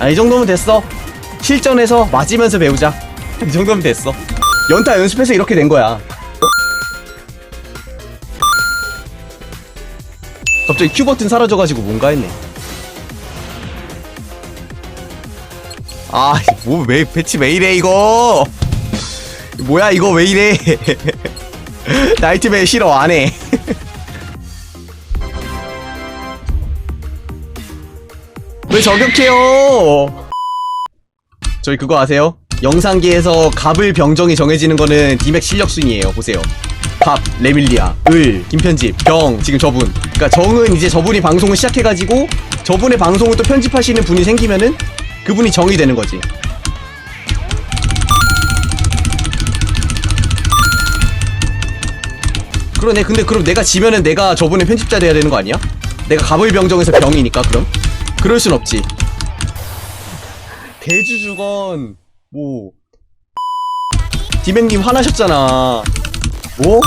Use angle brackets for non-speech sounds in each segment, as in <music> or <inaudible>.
아, 이 정도면 됐어. 실전에서 맞으면서 배우자. <laughs> 이 정도면 됐어. 연타 연습해서 이렇게 된 거야. 어? 갑자기 큐 버튼 사라져가지고 뭔가 했네. 아, 뭐, 왜, 배치 왜 이래, 이거? 뭐야, 이거 왜 이래? <laughs> 나이트메어 싫어, 안 해. 왜 저격해요? 저희 그거 아세요? 영상계에서 갑을 병정이 정해지는 거는 디맥 실력 순이에요. 보세요. 갑, 레밀리아, 을, 김편집, 병, 지금 저분. 그러니까 정은 이제 저분이 방송을 시작해가지고 저분의 방송을 또 편집하시는 분이 생기면은 그분이 정이 되는 거지. 그러네. 근데 그럼 내가 지면은 내가 저분의 편집자 돼야 되는 거 아니야? 내가 갑을 병정에서 병이니까 그럼? 그럴 순 없지. 대주주건 뭐 디맥님 화나셨잖아. 뭐?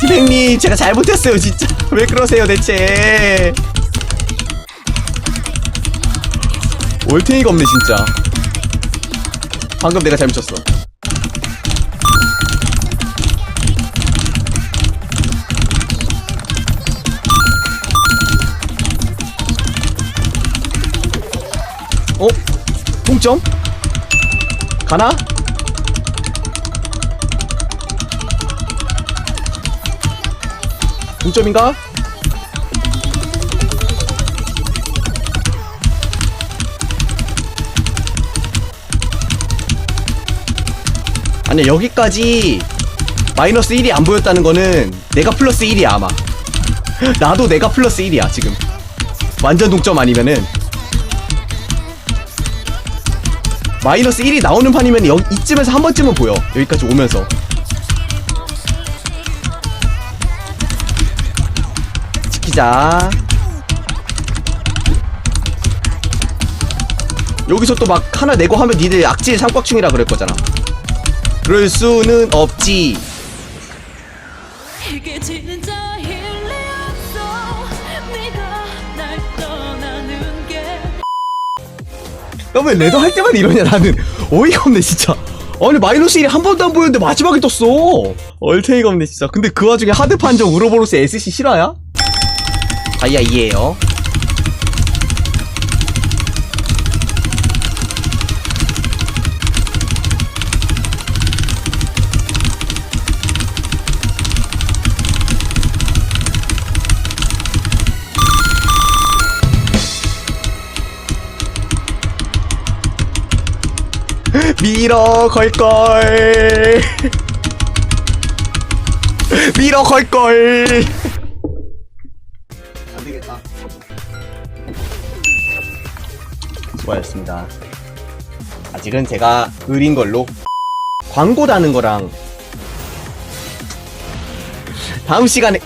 디맥님 제가 잘못했어요 진짜. <laughs> 왜 그러세요 대체? 올탱이가 없네 진짜. 방금 내가 잘못 쳤어. 어? 동점? 가나? 동점인가? 아니야 여기까지 마이너스 1이 안 보였다는 거는 내가 플러스 1이야 아마 <laughs> 나도 내가 플러스 1이야 지금 완전 동점 아니면은 마이너스 1이 나오는 판이면 여기 이쯤에서 한 번쯤은 보여. 여기까지 오면서. 지키자. 여기서 또 막 하나 내고 하면 니들 악질 삼각충이라 그럴 거잖아. 그럴 수는 없지 나왜 레더 할 때만 이러냐 나는. 어이가 없네 진짜. 아니 마이너스 1이 한 번도 안 보였는데 마지막에 떴어. 얼테이가 없네 진짜. 근데 그 와중에 하드 판정 우로보로스 SC 실화야? 다이아 2에요 밀어 걸걸. 밀어 걸걸. 안되겠다. 수고하셨습니다. 아직은 제가 의린 걸로 광고 다는 거랑 다음 시간에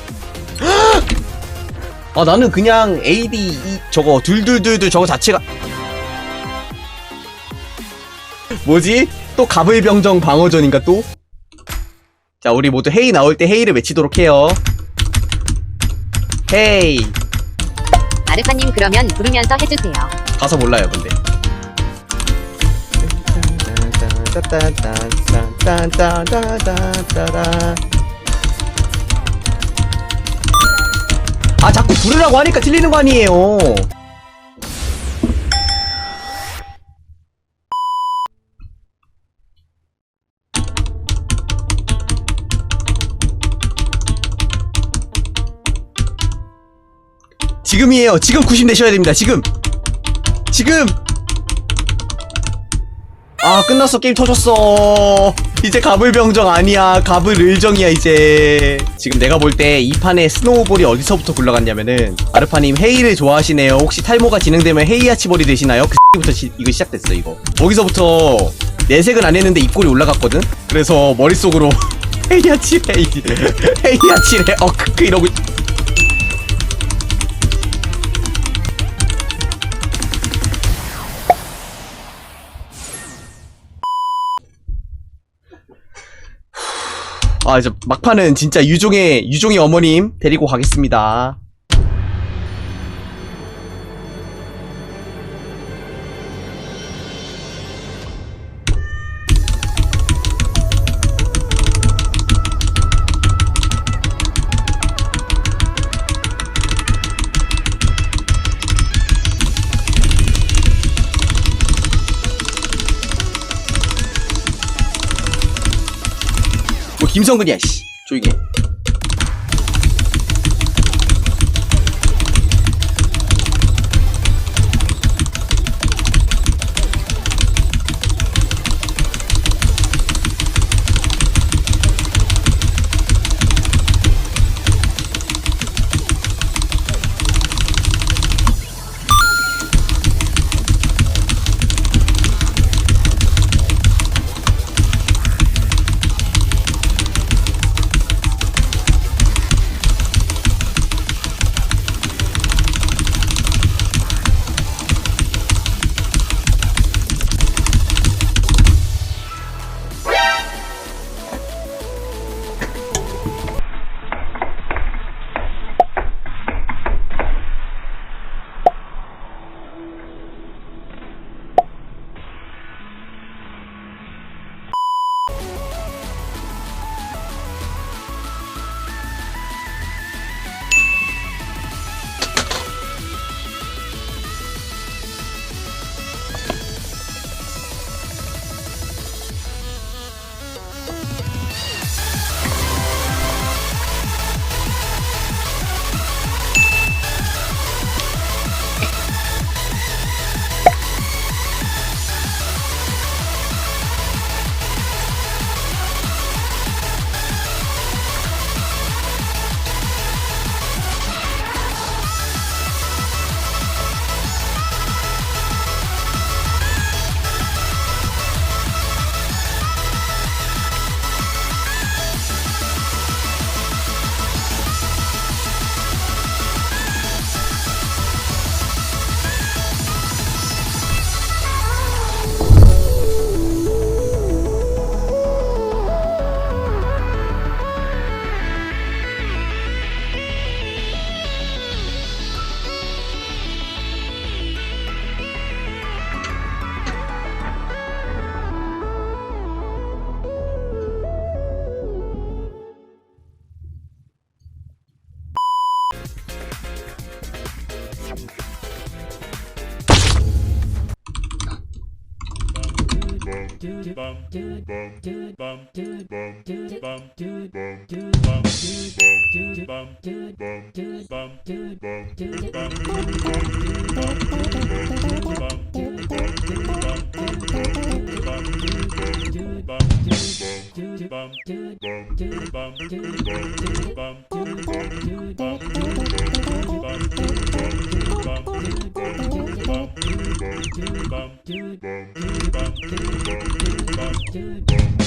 <gasps> 아 나는 그냥 AD 이 저거 둘둘둘둘 저거 자체가 뭐지? 또 가불병정 방어전인가 또? 자 우리 모두 헤이 나올 때 헤이를 외치도록 해요 헤이 아르파님 그러면 부르면서 해주세요. 가서 몰라요 근데 아 자꾸 부르라고 하니까 틀리는 거 아니에요 지금이에요. 지금 90 내셔야 됩니다. 지금. 지금. 아 끝났어. 게임 터졌어. 이제 가불병정 아니야. 가불을정이야 이제. 지금 내가 볼 때 이 판에 스노우볼이 어디서부터 굴러갔냐면은 아르파님 헤이를 좋아하시네요. 혹시 탈모가 진행되면 헤이아치볼이 되시나요? 그 부터 이거 시작됐어 이거. 거기서부터 내색은 안 했는데 입꼬리 올라갔거든? 그래서 머릿속으로 <laughs> 헤이아치레 헤이아치레 어 크크 이러고 아, 이제 막판은 진짜 유종의, 유종의 어머님 데리고 가겠습니다. 김성근이야 씨. 조용히 해 bum do, do.